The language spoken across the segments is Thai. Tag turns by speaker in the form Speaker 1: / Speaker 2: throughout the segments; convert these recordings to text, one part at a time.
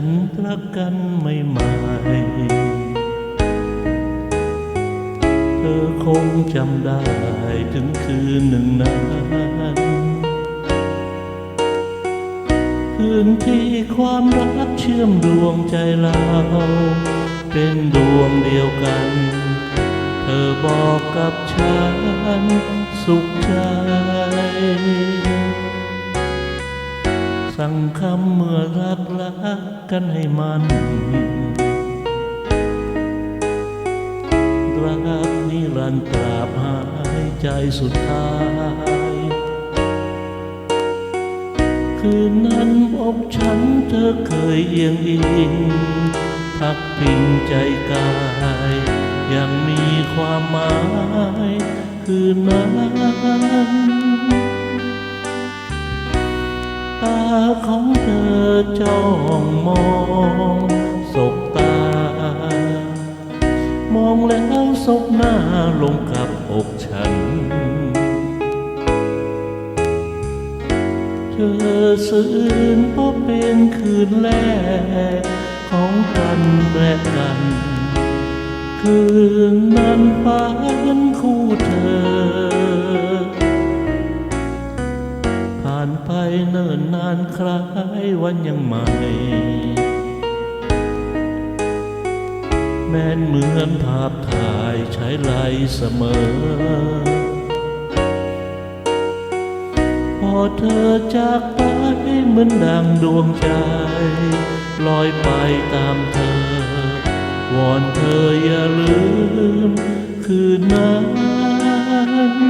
Speaker 1: ฉันรักกันไม่ไหมเธอคงจำได้ถึงคืนหนึ่งนั้นคืนที่ความรักเชื่อมดวงใจเรา เป็นดวงเดียวกัน เธอบอกกับฉันสุขใจ สั่งคำเมื่อรักรักกันให้มันรักนิรันตราบหายใจสุดท้าย คืนนั้นอกฉันเธอเคยเอียงอิงพักพิงใจกายยังมีความหมาย คืนนั้น ตาของเธอจ้องมองสบตา มองแล้วศบหน้าลงกับอกฉัน เธอสื่นเพราะเป็นคืนแรกของกันและกัน คืนนั้นฝันคู่เธอานไปเนิ่นนานคล้ายวันยังใหม่ แม้นเหมือนภาพถ่ายใช้ไลเสมอ พอเธอจากไปเหมือนดังดวงใจลอยไปตามเธอ วอนเธออย่าลืมคืนนั้น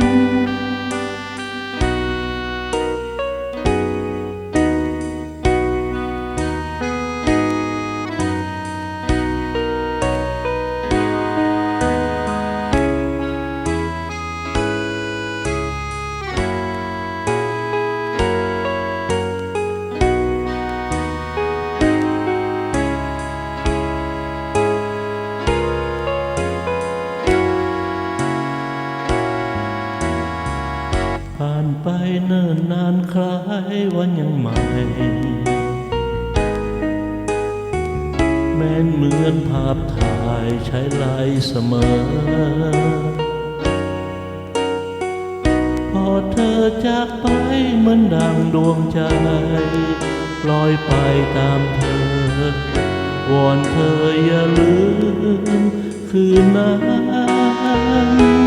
Speaker 1: ไปเนิ่นนานคล้ายวันยังใหม่ แม้นเหมือนภาพถ่ายใช้ไหลเสมอ พอเธอจากไปเหมือนดังดวงใจลอยไปตามเธอ วอนเธออย่าลืมคืนนั้น